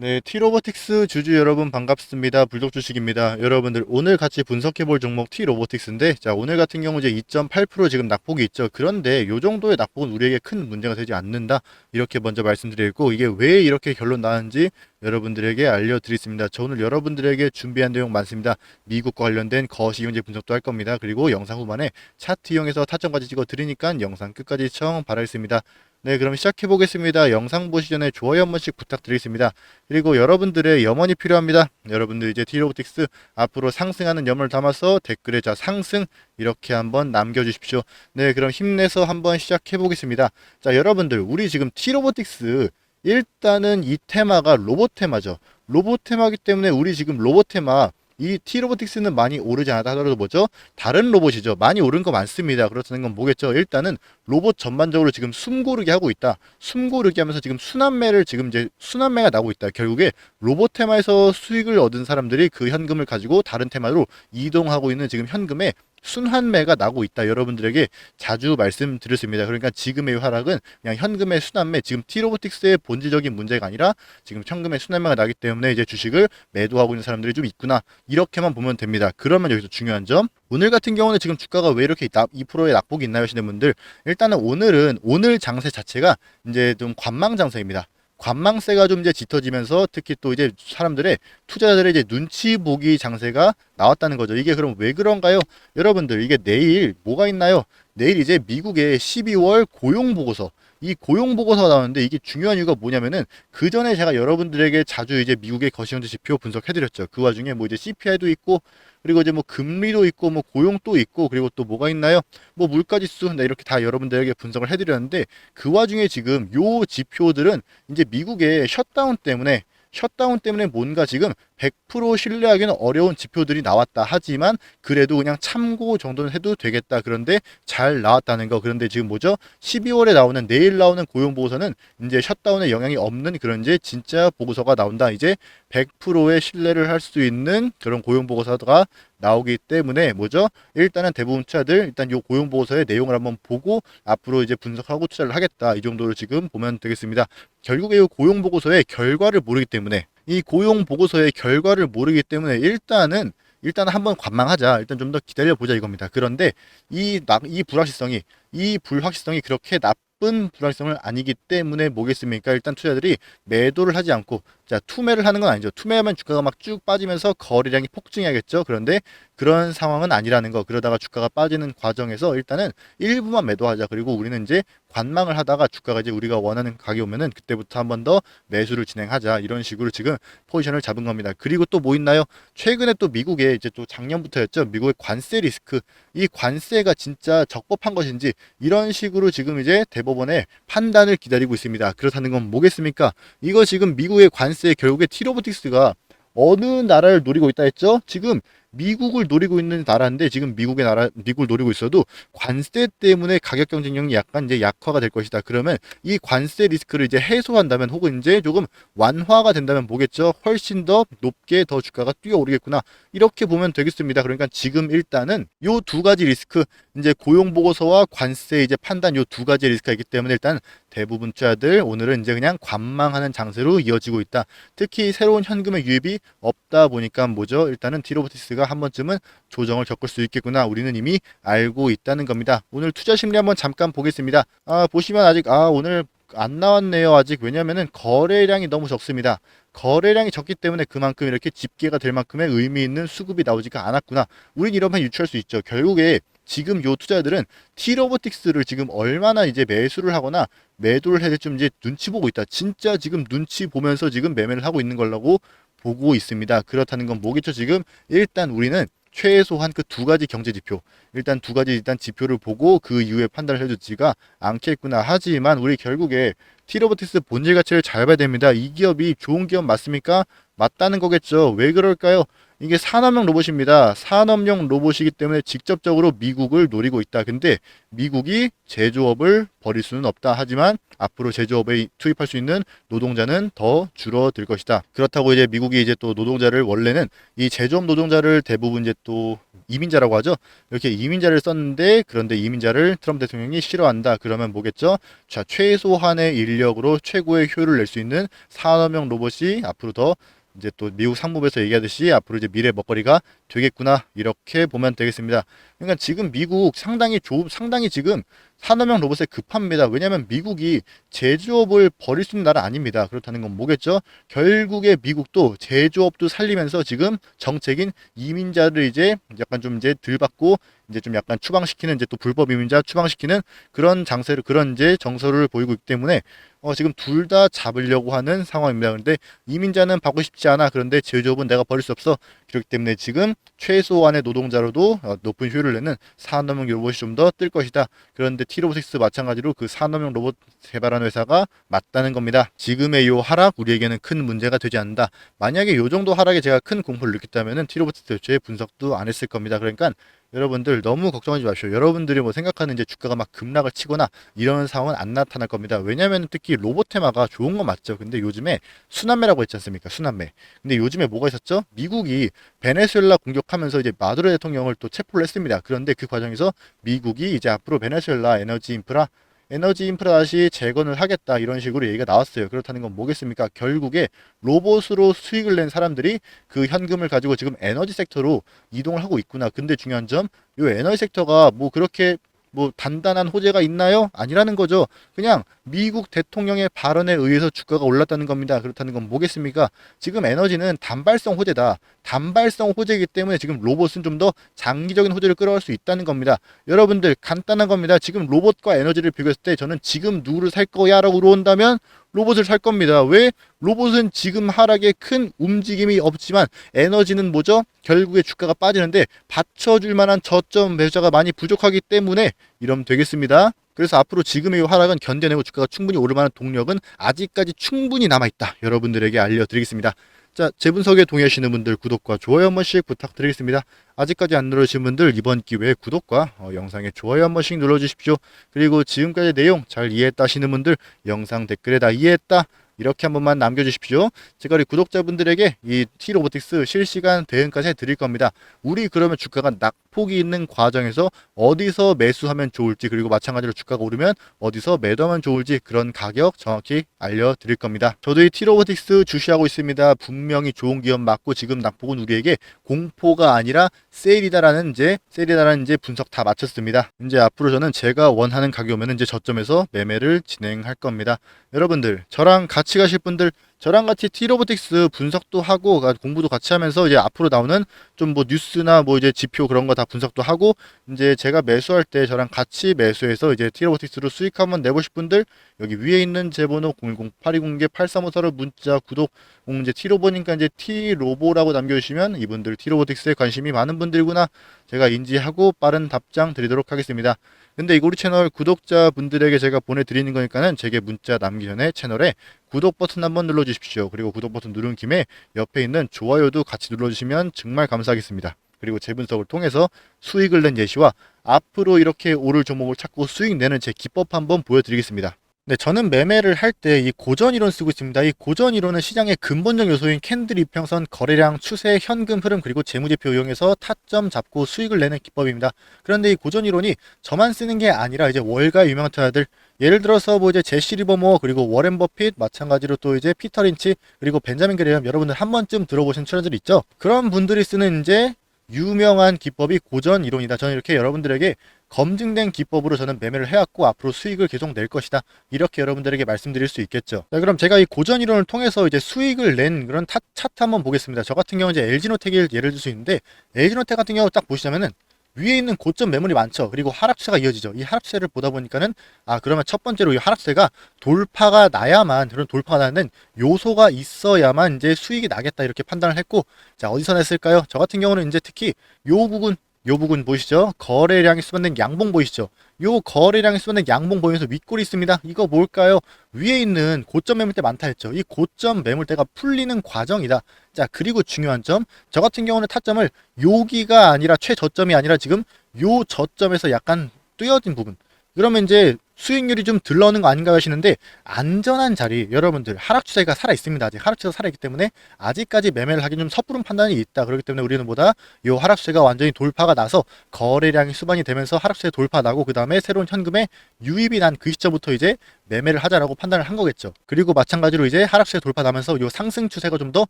네, T로보틱스 주주 여러분 반갑습니다. 불독 주식입니다. 여러분들 오늘 같이 분석해 볼 종목 T로보틱스인데 자, 오늘 같은 경우 이제 2.8% 지금 낙폭이 있죠. 그런데 요 정도의 낙폭은 우리에게 큰 문제가 되지 않는다. 이렇게 먼저 말씀드리고 이게 왜 이렇게 결론 나는지 여러분들에게 알려드리겠습니다. 저 오늘 여러분들에게 준비한 내용 많습니다. 미국과 관련된 거시경제 분석도 할 겁니다. 그리고 영상 후반에 차트 이용해서 타점까지 찍어 드리니까 영상 끝까지 시청 바라겠습니다. 네, 그럼 시작해 보겠습니다. 영상 보시 전에 좋아요 한 번씩 부탁드리겠습니다. 그리고 여러분들의 염원이 필요합니다. 여러분들 이제 티로보틱스 앞으로 상승하는 염을 담아서 댓글에 자 상승 이렇게 한번 남겨주십시오. 네, 그럼 힘내서 한번 시작해 보겠습니다. 자, 여러분들 우리 지금 티로보틱스 일단은 이 테마가 로봇 테마죠. 로봇 테마기 때문에 우리 지금 로봇 테마 이 T로보틱스는 많이 오르지 않았다 하더라도 뭐죠? 다른 로봇이죠. 많이 오른 거 많습니다. 그렇다는 건 뭐겠죠? 일단은 로봇 전반적으로 지금 숨고르기 하고 있다. 숨고르기 하면서 지금 순환매를 지금 이제 순환매가 나고 있다. 결국에 로봇 테마에서 수익을 얻은 사람들이 그 현금을 가지고 다른 테마로 이동하고 있는 지금 현금에 순환매가 나고 있다. 여러분들에게 자주 말씀드렸습니다. 그러니까 지금의 하락은 그냥 현금의 순환매, 지금 T로보틱스의 본질적인 문제가 아니라 지금 현금의 순환매가 나기 때문에 이제 주식을 매도하고 있는 사람들이 좀 있구나. 이렇게만 보면 됩니다. 그러면 여기서 중요한 점. 오늘 같은 경우는 지금 주가가 왜 이렇게 2%의 낙폭이 있나요 하시는 분들 일단은 오늘은 오늘 장세 자체가 이제 좀 관망 장세입니다. 관망세가 좀 이제 짙어지면서 특히 또 이제 사람들의 투자자들의 이제 눈치 보기 장세가 나왔다는 거죠. 이게 그럼 왜 그런가요? 여러분들 이게 내일 뭐가 있나요? 내일 이제 미국의 12월 고용 보고서 이 고용 보고서가 나오는데 이게 중요한 이유가 뭐냐면은 그 전에 제가 여러분들에게 자주 이제 미국의 거시경제 지표 분석해드렸죠. 그 와중에 뭐 이제 CPI도 있고 그리고 이제 뭐 금리도 있고 뭐 고용도 있고 그리고 또 뭐가 있나요? 뭐 물가지수 네, 이렇게 다 여러분들에게 분석을 해드렸는데 그 와중에 지금 요 지표들은 이제 미국의 셧다운 때문에 셧다운 때문에 뭔가 지금 100% 신뢰하기는 어려운 지표들이 나왔다 하지만 그래도 그냥 참고 정도는 해도 되겠다 그런데 잘 나왔다는 거. 그런데 지금 뭐죠? 12월에 나오는 내일 나오는 고용 보고서는 이제 셧다운에 영향이 없는 그런 이제 진짜 보고서가 나온다. 이제 100%의 신뢰를 할 수 있는 그런 고용 보고서가 나오기 때문에 뭐죠 일단은 대부분 투자들 일단 요 고용 보고서의 내용을 한번 보고 앞으로 이제 분석하고 투자를 하겠다 이 정도로 지금 보면 되겠습니다 결국에 이 고용 보고서의 결과를 모르기 때문에 이 고용 보고서의 결과를 모르기 때문에 일단은 일단 한번 관망하자. 일단 좀 더 기다려 보자 이겁니다. 그런데 이, 나- 이 불확실성이 이 불확실성이 그렇게 나쁜 불확실성을 아니기 때문에 뭐겠습니까? 일단 투자들이 매도를 하지 않고 자 투매를 하는 건 아니죠. 투매하면 주가가 막 쭉 빠지면서 거래량이 폭증해야겠죠. 그런데 그런 상황은 아니라는 거. 그러다가 주가가 빠지는 과정에서 일단은 일부만 매도하자. 그리고 우리는 이제 관망을 하다가 주가가 이제 우리가 원하는 가격이 오면은 그때부터 한 번 더 매수를 진행하자. 이런 식으로 지금 포지션을 잡은 겁니다. 그리고 또 뭐 있나요? 최근에 또 미국에 이제 또 작년부터였죠. 미국의 관세 리스크. 이 관세가 진짜 적법한 것인지 이런 식으로 지금 이제 대법원의 판단을 기다리고 있습니다. 그렇다는 건 뭐겠습니까? 이거 지금 미국의 관세 결국에 티로보틱스가 어느 나라를 노리고 있다 했죠? 지금 미국을 노리고 있는 나라인데 지금 미국의 나라 미국을 노리고 있어도 관세 때문에 가격 경쟁력이 약간 이제 약화가 될 것이다. 그러면 이 관세 리스크를 이제 해소한다면 혹은 이제 조금 완화가 된다면 뭐겠죠? 훨씬 더 높게 더 주가가 뛰어오르겠구나. 이렇게 보면 되겠습니다. 그러니까 지금 일단은 요 두 가지 리스크 이제 고용 보고서와 관세 이제 판단 요 두 가지 리스크가 있기 때문에 일단 대부분 투자들 오늘은 이제 그냥 관망하는 장세로 이어지고 있다. 특히 새로운 현금의 유입이 없다 보니까 뭐죠? 일단은 디로보티스가 한 번쯤은 조정을 겪을 수 있겠구나. 우리는 이미 알고 있다는 겁니다. 오늘 투자 심리 한번 잠깐 보겠습니다. 아, 보시면 아직 아, 오늘 안 나왔네요. 아직 왜냐면은 거래량이 너무 적습니다. 거래량이 적기 때문에 그만큼 이렇게 집계가 될 만큼의 의미 있는 수급이 나오지가 않았구나. 우린 이러면 유추할 수 있죠. 결국에 지금 요 투자들은 T로보틱스를 지금 얼마나 이제 매수를 하거나 매도를 해야 될지 좀 이제 눈치 보고 있다. 진짜 지금 눈치 보면서 지금 매매를 하고 있는 걸라고 보고 있습니다. 그렇다는 건 뭐겠죠? 지금 일단 우리는 최소한 그 두 가지 경제 지표, 일단 두 가지 일단 지표를 보고 그 이후에 판단을 해주지가 않겠구나. 하지만 우리 결국에 티로보틱스 본질 가치를 잘 봐야 됩니다. 이 기업이 좋은 기업 맞습니까? 맞다는 거겠죠. 왜 그럴까요? 이게 산업용 로봇입니다. 산업용 로봇이기 때문에 직접적으로 미국을 노리고 있다. 근데 미국이 제조업을 버릴 수는 없다. 하지만 앞으로 제조업에 투입할 수 있는 노동자는 더 줄어들 것이다. 그렇다고 이제 미국이 이제 또 노동자를 원래는 이 제조업 노동자를 대부분 이제 또 이민자라고 하죠. 이렇게 이민자를 썼는데 그런데 이민자를 트럼프 대통령이 싫어한다. 그러면 뭐겠죠? 자, 최소한의 인력으로 최고의 효율을 낼 수 있는 산업용 로봇이 앞으로 더 이제 또 미국 상무부에서 얘기하듯이 앞으로 이제 미래 먹거리가 되겠구나 이렇게 보면 되겠습니다. 그러니까 지금 미국 상당히 조 상당히 지금 산업용 로봇에 급합니다. 왜냐하면 미국이 제조업을 버릴 수 있는 나라 아닙니다. 그렇다는 건 뭐겠죠? 결국에 미국도 제조업도 살리면서 지금 정책인 이민자를 이제 약간 좀 이제 덜 받고 이제 좀 약간 추방시키는 이제 또 불법 이민자 추방시키는 그런 장세를 그런 이제 정서를 보이고 있기 때문에 어 지금 둘 다 잡으려고 하는 상황입니다. 그런데 이민자는 받고 싶지 않아. 그런데 제조업은 내가 버릴 수 없어. 그렇기 때문에 지금 최소한의 노동자로도 어, 높은 효율을 내는 산업용 로봇이 좀 더 뜰 것이다. 그런데 티로보틱스 마찬가지로 그 산업용 로봇 개발하는 회사가 맞다는 겁니다. 지금의 요 하락 우리에게는 큰 문제가 되지 않는다. 만약에 요 정도 하락에 제가 큰 공포를 느꼈다면은 티로보틱스 대체 분석도 안 했을 겁니다. 그러니까 여러분들 너무 걱정하지 마십시오. 여러분들이 뭐 생각하는 이제 주가가 막 급락을 치거나 이런 상황은 안 나타날 겁니다. 왜냐하면 특히 로봇 테마가 좋은 건 맞죠. 근데 요즘에 순환매라고 했지 않습니까? 순환매. 근데 요즘에 뭐가 있었죠? 미국이 베네수엘라 공격하면서 이제 마두로 대통령을 또 체포를 했습니다. 그런데 그 과정에서 미국이 이제 앞으로 베네수엘라 에너지 인프라 에너지 인프라 다시 재건을 하겠다 이런 식으로 얘기가 나왔어요. 그렇다는 건 뭐겠습니까? 결국에 로봇으로 수익을 낸 사람들이 그 현금을 가지고 지금 에너지 섹터로 이동을 하고 있구나. 근데 중요한 점, 이 에너지 섹터가 뭐 그렇게 뭐 단단한 호재가 있나요? 아니라는 거죠. 그냥 미국 대통령의 발언에 의해서 주가가 올랐다는 겁니다. 그렇다는 건 뭐겠습니까? 지금 에너지는 단발성 호재다. 단발성 호재이기 때문에 지금 로봇은 좀 더 장기적인 호재를 끌어올 수 있다는 겁니다. 여러분들 간단한 겁니다. 지금 로봇과 에너지를 비교했을 때 저는 지금 누구를 살 거야 라고 물어본다면 로봇을 살 겁니다. 왜? 로봇은 지금 하락에 큰 움직임이 없지만 에너지는 뭐죠? 결국에 주가가 빠지는데 받쳐줄 만한 저점 매수자가 많이 부족하기 때문에 이러면 되겠습니다. 그래서 앞으로 지금의 하락은 견뎌내고 주가가 충분히 오를 만한 동력은 아직까지 충분히 남아있다. 여러분들에게 알려드리겠습니다. 자, 제 분석에 동의하시는 분들 구독과 좋아요 한 번씩 부탁드리겠습니다. 아직까지 안 누르신 분들 이번 기회에 구독과 어, 영상에 좋아요 한 번씩 눌러주십시오. 그리고 지금까지 내용 잘 이해했다 하시는 분들 영상 댓글에 다 이해했다 이렇게 한 번만 남겨주십시오. 제가 우리 구독자분들에게 이 T로보틱스 실시간 대응까지 해드릴 겁니다. 우리 그러면 주가가 낙폭이 있는 과정에서 어디서 매수하면 좋을지 그리고 마찬가지로 주가가 오르면 어디서 매도하면 좋을지 그런 가격 정확히 알려드릴 겁니다. 저도 이 T로보틱스 주시하고 있습니다. 분명히 좋은 기업 맞고 지금 낙폭은 우리에게 공포가 아니라 세일이다라는 이제 세일이다라는 이제 분석 다 마쳤습니다. 이제 앞으로 저는 제가 원하는 가격 오면 이제 저점에서 매매를 진행할 겁니다. 여러분들 저랑 같이 가실 분들 저랑 같이 T로보틱스 분석도 하고 공부도 같이 하면서 이제 앞으로 나오는 좀 뭐 뉴스나 뭐 이제 지표 그런 거 다 분석도 하고 이제 제가 매수할 때 저랑 같이 매수해서 이제 T로보틱스로 수익 한번 내보실 분들 여기 위에 있는 제 번호 010-820-8354로 문자 구독 음, 이제 T로보니까 이제 T로보라고 남겨주시면 이분들 T로보틱스에 관심이 많은 분들이구나 제가 인지하고 빠른 답장 드리도록 하겠습니다. 근데 이 우리 채널 구독자분들에게 제가 보내드리는 거니까는 제게 문자 남기 전에 채널에 구독 버튼 한번 눌러주십시오. 그리고 구독 버튼 누른 김에 옆에 있는 좋아요도 같이 눌러주시면 정말 감사 하겠습니다. 그리고 재분석을 통해서 수익을 낸 예시와 앞으로 이렇게 오를 종목을 찾고 수익 내는 제 기법 한번 보여드리겠습니다. 네, 저는 매매를 할 때 이 고전 이론 쓰고 있습니다. 이 고전 이론은 시장의 근본적 요소인 캔들 이평선, 거래량, 추세, 현금 흐름 그리고 재무제표 이용해서 타점 잡고 수익을 내는 기법입니다. 그런데 이 고전 이론이 저만 쓰는 게 아니라 이제 월가 유명한 투자들 예를 들어서 뭐 이제 제시 리버모어 그리고 워렌 버핏 마찬가지로 또 이제 피터 린치 그리고 벤자민 그레엄 여러분들 한 번쯤 들어보신 투자들 있죠? 그런 분들이 쓰는 이제 유명한 기법이 고전 이론이다. 저는 이렇게 여러분들에게 검증된 기법으로 저는 매매를 해왔고 앞으로 수익을 계속 낼 것이다. 이렇게 여러분들에게 말씀드릴 수 있겠죠. 자, 그럼 제가 이 고전 이론을 통해서 이제 수익을 낸 그런 타, 차트 한번 보겠습니다. 저 같은 경우 이제 LG노텍을 예를 들 수 있는데 LG노텍 같은 경우 딱 보시자면은 위에 있는 고점 매물이 많죠. 그리고 하락세가 이어지죠. 이 하락세를 보다 보니까는 아 그러면 첫 번째로 이 하락세가 돌파가 나야만 그런 돌파가 나는 요소가 있어야만 이제 수익이 나겠다 이렇게 판단을 했고 자 어디서 냈을까요? 저 같은 경우는 이제 특히 요 부분 요 부분 보이시죠? 거래량이 수반된 양봉 보이시죠? 요 거래량이 수반된 양봉 보이면서 윗골이 있습니다. 이거 뭘까요? 위에 있는 고점 매물대 많다 했죠. 이 고점 매물대가 풀리는 과정이다. 자, 그리고 중요한 점. 저 같은 경우는 타점을 여기가 아니라 최저점이 아니라 지금 요 저점에서 약간 뛰어진 부분. 그러면 이제 수익률이 좀 들러오는 거 아닌가 하시는데 안전한 자리 여러분들 하락 추세가 살아 있습니다. 아직 하락 추세가 살아 있기 때문에 아직까지 매매를 하기 좀 섣부른 판단이 있다. 그렇기 때문에 우리는 뭐다 요 하락 추세가 완전히 돌파가 나서 거래량이 수반이 되면서 하락 추세 돌파 나고 그 다음에 새로운 현금에 유입이 난 그 시점부터 이제 매매를 하자라고 판단을 한 거겠죠. 그리고 마찬가지로 이제 하락 추세 돌파 나면서 요 상승 추세가 좀 더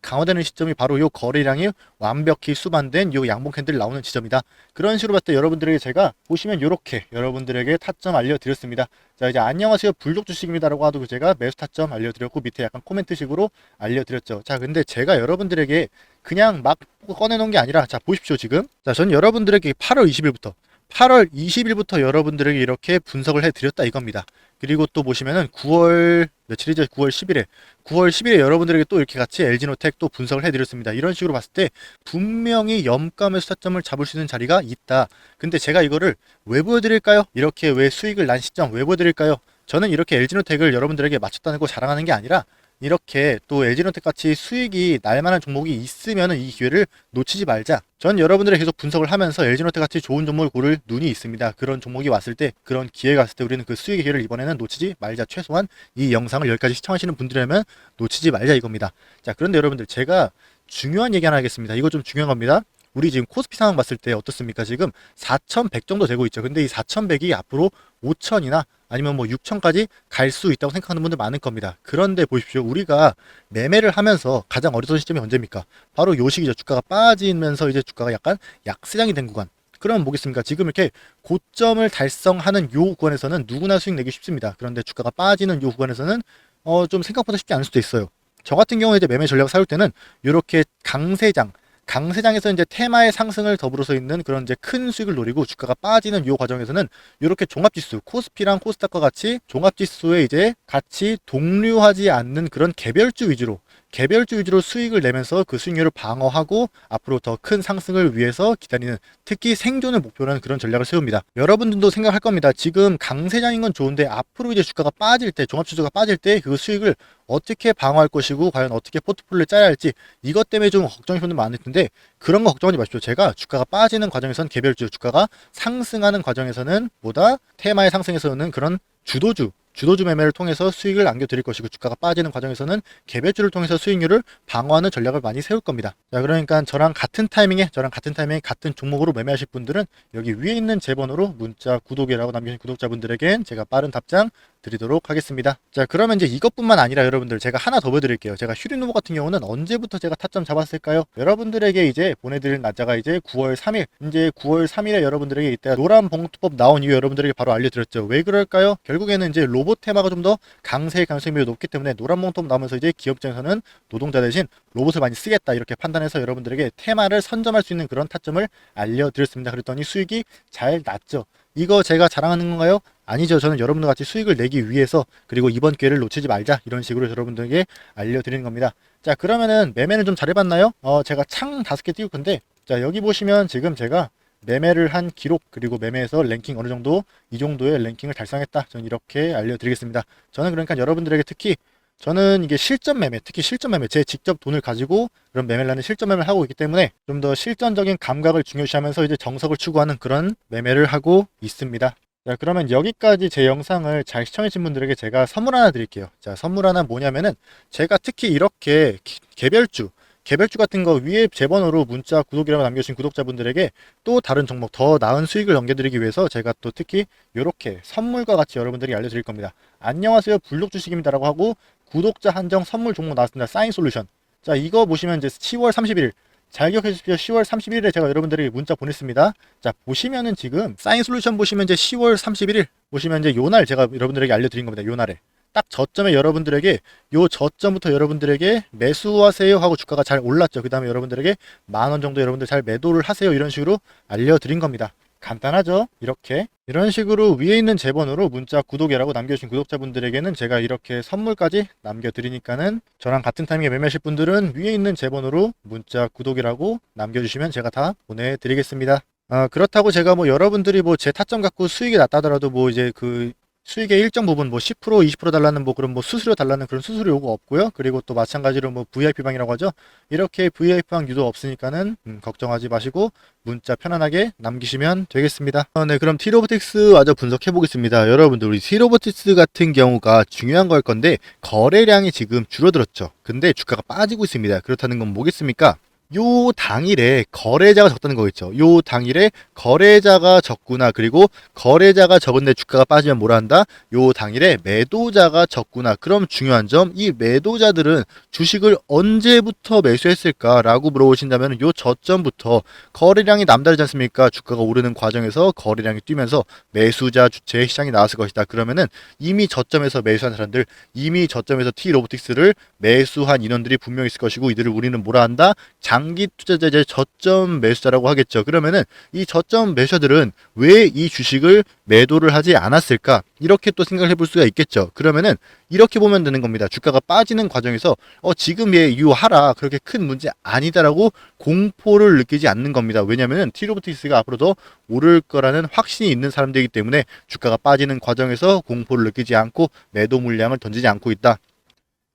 강화되는 시점이 바로 요 거래량이 완벽히 수반된 요 양봉 캔들이 나오는 지점이다. 그런 식으로 봤을 때 여러분들에게 제가 보시면 요렇게 여러분들에게 타점 알려드렸습니다. 자 이제 안녕하세요. 불독 주식입니다라고 하도 제가 매수 타점 알려드렸고 밑에 약간 코멘트식으로 알려드렸죠. 자 근데 제가 여러분들에게 그냥 막 꺼내놓은 게 아니라 자 보십시오 지금. 자전 여러분들에게 8월 20일부터 8월 20일부터 여러분들에게 이렇게 분석을 해드렸다 이겁니다. 그리고 또 보시면은 9월 며칠이죠? 9월 10일에 9월 10일에 여러분들에게 또 이렇게 같이 LG노텍 또 분석을 해드렸습니다. 이런 식으로 봤을 때 분명히 염감의 수타점을 잡을 수 있는 자리가 있다. 근데 제가 이거를 왜 보여드릴까요? 이렇게 왜 수익을 난 시점 왜 보여드릴까요? 저는 이렇게 LG노텍을 여러분들에게 맞췄다는 거 자랑하는 게 아니라 이렇게 또 LG노텍 같이 수익이 날 만한 종목이 있으면 이 기회를 놓치지 말자. 전 여러분들의 계속 분석을 하면서 LG노텍 같이 좋은 종목을 고를 눈이 있습니다. 그런 종목이 왔을 때, 그런 기회가 왔을 때 우리는 그 수익의 기회를 이번에는 놓치지 말자. 최소한 이 영상을 여기까지 시청하시는 분들이라면 놓치지 말자 이겁니다. 자, 그런데 여러분들 제가 중요한 얘기 하나 하겠습니다. 이거 좀 중요한 겁니다. 우리 지금 코스피 상황 봤을 때 어떻습니까? 지금 4,100 정도 되고 있죠. 근데 이 4,100이 앞으로 5,000이나 아니면 뭐 6천까지 갈 수 있다고 생각하는 분들 많을 겁니다. 그런데 보십시오. 우리가 매매를 하면서 가장 어리석은 시점이 언제입니까? 바로 요 시기죠. 주가가 빠지면서 이제 주가가 약간 약세장이 된 구간. 그러면 뭐겠습니까? 지금 이렇게 고점을 달성하는 요 구간에서는 누구나 수익 내기 쉽습니다. 그런데 주가가 빠지는 요 구간에서는 어 좀 생각보다 쉽지 않을 수도 있어요. 저 같은 경우에 이제 매매 전략을 세울 때는 이렇게 강세장 강세장에서 이제 테마의 상승을 더불어서 있는 그런 이제 큰 수익을 노리고 주가가 빠지는 이 과정에서는 이렇게 종합지수 코스피랑 코스닥과 같이 종합지수에 이제 같이 동류하지 않는 그런 개별주 위주로 개별주 위주로 수익을 내면서 그 수익률을 방어하고 앞으로 더 큰 상승을 위해서 기다리는 특히 생존을 목표로 하는 그런 전략을 세웁니다. 여러분들도 생각할 겁니다. 지금 강세장인 건 좋은데 앞으로 이제 주가가 빠질 때 종합지수가 빠질 때 그 수익을 어떻게 방어할 것이고 과연 어떻게 포트폴리오를 짜야 할지 이것 때문에 좀 걱정이 분들 많을 텐데 그런 거 걱정하지 마십시오. 제가 주가가 빠지는 과정에서는 개별주, 주가가 상승하는 과정에서는 보다 테마의 상승에서는 그런 주도주 주도주 매매를 통해서 수익을 안겨드릴 것이고 주가가 빠지는 과정에서는 개별주를 통해서 수익률을 방어하는 전략을 많이 세울 겁니다. 자 그러니까 저랑 같은 타이밍에 저랑 같은 타이밍에 같은 종목으로 매매하실 분들은 여기 위에 있는 제 번호로 문자 구독이라고 남겨주신 구독자분들에겐 제가 빠른 답장 드리도록 하겠습니다. 자 그러면 이제 이것뿐만 아니라 여러분들 제가 하나 더 보여드릴게요. 제가 휴리노브 같은 경우는 언제부터 제가 타점 잡았을까요? 여러분들에게 이제 보내드릴 날짜가 이제 9월 3일 이제 9월 3일에 여러분들에게 이때 노란 봉투법 나온 이후 여러분들에게 바로 알려드렸죠. 왜 그럴까요? 결국에는 이제 로봇 테마가 좀 더 강세의 가능성이 높기 때문에 노란 봉투법 나오면서 이제 기업 입장에서는 노동자 대신 로봇을 많이 쓰겠다 이렇게 판단해서 여러분들에게 테마를 선점할 수 있는 그런 타점을 알려드렸습니다. 그랬더니 수익이 잘 났죠. 이거 제가 자랑하는 건가요? 아니죠. 저는 여러분들 같이 수익을 내기 위해서 그리고 이번 기회를 놓치지 말자 이런 식으로 여러분들에게 알려드리는 겁니다. 자 그러면은 매매는 좀 잘해봤나요? 어 제가 창 다섯 개 띄울 건데 자 여기 보시면 지금 제가 매매를 한 기록 그리고 매매에서 랭킹 어느 정도 이 정도의 랭킹을 달성했다. 저는 이렇게 알려드리겠습니다. 저는 그러니까 여러분들에게 특히 저는 이게 실전 매매, 특히 실전 매매, 제 직접 돈을 가지고 그런 매매를 하는 실전 매매를 하고 있기 때문에 좀 더 실전적인 감각을 중요시하면서 이제 정석을 추구하는 그런 매매를 하고 있습니다. 자, 그러면 여기까지 제 영상을 잘 시청해주신 분들에게 제가 선물 하나 드릴게요. 자, 선물 하나 뭐냐면은 제가 특히 이렇게 기- 개별주, 개별주 같은 거 위에 제 번호로 문자 구독이라고 남겨주신 구독자분들에게 또 다른 종목 더 나은 수익을 넘겨드리기 위해서 제가 또 특히 이렇게 선물과 같이 여러분들이 알려드릴 겁니다. 안녕하세요 불독 주식입니다 라고 하고 구독자 한정 선물 종목 나왔습니다. 사인 솔루션. 자 이거 보시면 이제 10월 31일 잘 기억해 주십시오. 10월 31일에 제가 여러분들에게 문자 보냈습니다. 자 보시면은 지금 사인 솔루션 보시면 이제 10월 31일 보시면 이제 요 날 제가 여러분들에게 알려드린 겁니다. 요 날에 딱 저점에 여러분들에게 요 저점부터 여러분들에게 매수하세요 하고 주가가 잘 올랐죠. 그 다음에 여러분들에게 만 원 정도 여러분들 잘 매도를 하세요 이런 식으로 알려드린 겁니다. 간단하죠? 이렇게 이런 식으로 위에 있는 제 번호로 문자 구독이라고 남겨주신 구독자분들에게는 제가 이렇게 선물까지 남겨드리니까는 저랑 같은 타이밍에 매매하실 분들은 위에 있는 제 번호로 문자 구독이라고 남겨주시면 제가 다 보내드리겠습니다. 아, 그렇다고 제가 뭐 여러분들이 뭐 제 타점 갖고 수익이 낮다더라도 뭐 이제 그 수익의 일정 부분 뭐 10% 20% 달라는 뭐 그런 뭐 수수료 달라는 그런 수수료 요구 없고요. 그리고 또 마찬가지로 뭐 VIP 방이라고 하죠. 이렇게 VIP 방 유도 없으니까는 음, 걱정하지 마시고 문자 편안하게 남기시면 되겠습니다. 어, 네, 그럼 티로보틱스 마저 분석해 보겠습니다. 여러분들 우리 티로보틱스 같은 경우가 중요한 걸 건데 거래량이 지금 줄어들었죠. 근데 주가가 빠지고 있습니다. 그렇다는 건 뭐겠습니까? 요 당일에 거래자가 적다는 거겠죠. 요 당일에 거래자가 적구나. 그리고 거래자가 적은데 주가가 빠지면 뭐라 한다? 요 당일에 매도자가 적구나. 그럼 중요한 점, 이 매도자들은 주식을 언제부터 매수했을까라고 물어보신다면 요 저점부터 거래량이 남다르지 않습니까? 주가가 오르는 과정에서 거래량이 뛰면서 매수자 주체의 시장이 나왔을 것이다. 그러면은 이미 저점에서 매수한 사람들, 이미 저점에서 T 로보틱스를 매수한 인원들이 분명히 있을 것이고 이들을 우리는 뭐라 한다? 장기 투자자의 저점 매수자라고 하겠죠. 그러면은 이 저점 매수자들은 왜 이 주식을 매도를 하지 않았을까? 이렇게 또 생각을 해볼 수가 있겠죠. 그러면은 이렇게 보면 되는 겁니다. 주가가 빠지는 과정에서 어 지금 얘 유하라 그렇게 큰 문제 아니다라고 공포를 느끼지 않는 겁니다. 왜냐면은 티로보틱스가 앞으로도 오를 거라는 확신이 있는 사람들이기 때문에 주가가 빠지는 과정에서 공포를 느끼지 않고 매도 물량을 던지지 않고 있다.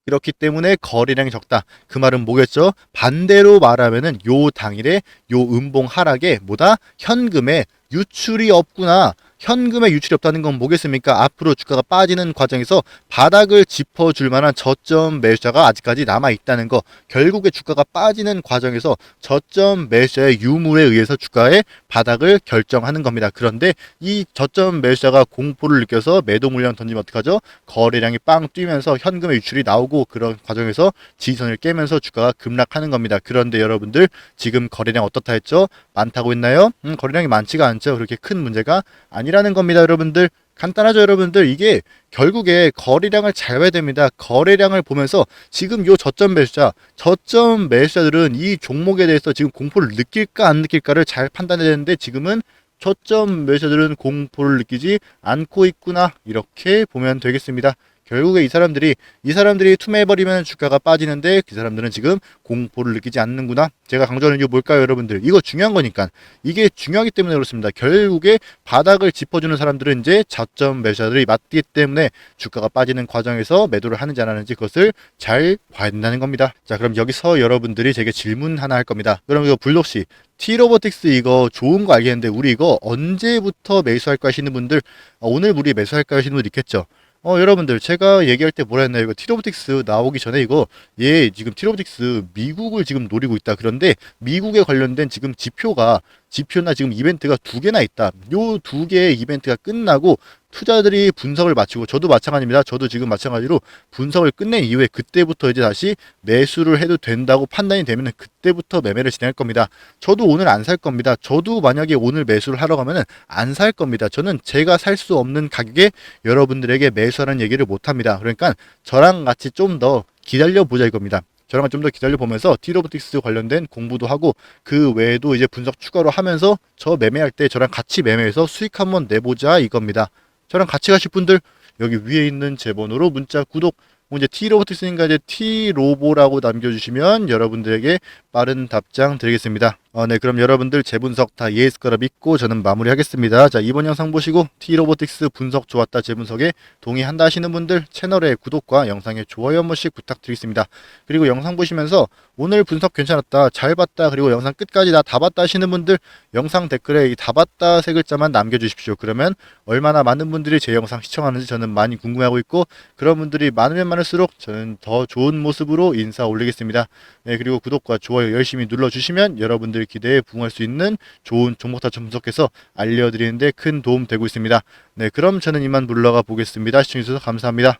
그렇기 때문에 거래량이 적다. 그 말은 뭐겠죠? 반대로 말하면은 요 당일에 요 음봉 하락에 뭐다? 현금에 유출이 없구나. 현금에 유출이 없다는 건 뭐겠습니까? 앞으로 주가가 빠지는 과정에서 바닥을 짚어줄 만한 저점 매수자가 아직까지 남아 있다는 거. 결국에 주가가 빠지는 과정에서 저점 매수자의 유무에 의해서 주가의 바닥을 결정하는 겁니다. 그런데 이 저점 매수자가 공포를 느껴서 매도 물량 던지면 어떡하죠? 거래량이 빵 뛰면서 현금의 유출이 나오고 그런 과정에서 지지선을 깨면서 주가가 급락하는 겁니다. 그런데 여러분들 지금 거래량 어떻다 했죠? 많다고 했나요? 음, 거래량이 많지가 않죠. 그렇게 큰 문제가 아니라 는 겁니다, 여러분들. 간단하죠, 여러분들. 이게 결국에 거래량을 잘 봐야 됩니다. 거래량을 보면서 지금 요 저점 매수자, 저점 매수자들은 이 종목에 대해서 지금 공포를 느낄까 안 느낄까를 잘 판단해야 되는데 지금은 저점 매수자들은 공포를 느끼지 않고 있구나. 이렇게 보면 되겠습니다. 결국에 이 사람들이 이 사람들이 투매해버리면 주가가 빠지는데 그 사람들은 지금 공포를 느끼지 않는구나. 제가 강조하는 이유 뭘까요, 여러분들? 이거 중요한 거니까 이게 중요하기 때문에 그렇습니다. 결국에 바닥을 짚어주는 사람들은 이제 저점 매수자들이 맞기 때문에 주가가 빠지는 과정에서 매도를 하는지 안 하는지 그것을 잘 봐야 된다는 겁니다. 자, 그럼 여기서 여러분들이 제게 질문 하나 할 겁니다. 그럼 이거 불독시 T로보틱스 이거 좋은 거 알겠는데 우리 이거 언제부터 매수할까 하시는 분들 어, 오늘 우리 매수할까 하시는 분들 있겠죠. 어, 여러분들, 제가 얘기할 때 뭐라 했나요? 이거 티로보틱스 나오기 전에 이거, 얘 지금 티로보틱스 미국을 지금 노리고 있다. 그런데 미국에 관련된 지금 지표가, 지표나 지금 이벤트가 두 개나 있다. 요 두 개의 이벤트가 끝나고 투자들이 분석을 마치고, 저도 마찬가지입니다. 저도 지금 마찬가지로 분석을 끝낸 이후에 그때부터 이제 다시 매수를 해도 된다고 판단이 되면 그때부터 매매를 진행할 겁니다. 저도 오늘 안 살 겁니다. 저도 만약에 오늘 매수를 하러 가면은 안 살 겁니다. 저는 제가 살 수 없는 가격에 여러분들에게 매수하는 얘기를 못 합니다. 그러니까 저랑 같이 좀 더 기다려 보자 이겁니다. 저랑 좀 더 기다려 보면서 티로보틱스 관련된 공부도 하고 그 외에도 이제 분석 추가로 하면서 저 매매할 때 저랑 같이 매매해서 수익 한번 내보자 이겁니다. 저랑 같이 가실 분들 여기 위에 있는 제 번호로 문자 구독 뭐 이제 T로보틱스니까 이제 T로보라고 남겨주시면 여러분들에게 빠른 답장 드리겠습니다. 어, 네, 그럼 여러분들 제 분석 다 거라 믿고 저는 마무리하겠습니다. 자, 이번 영상 보시고 T로보틱스 분석 좋았다 제 분석에 동의한다 하시는 분들 채널의 구독과 영상에 좋아요 한 번씩 부탁드리겠습니다. 그리고 영상 보시면서 오늘 분석 괜찮았다, 잘 봤다, 그리고 영상 끝까지 다 다 봤다 하시는 분들 영상 댓글에 이 다 봤다 세 글자만 남겨주십시오. 그러면 얼마나 많은 분들이 제 영상 시청하는지 저는 많이 궁금해하고 있고 그런 분들이 많으면 많을수록 저는 더 좋은 모습으로 인사 올리겠습니다. 네, 그리고 구독과 좋아요 열심히 눌러주시면 여러분들 기대에 부응할 수 있는 좋은 종목 타점 분석해서 알려드리는데 큰 도움 되고 있습니다. 네, 그럼 저는 이만 물러가 보겠습니다. 시청해주셔서 감사합니다.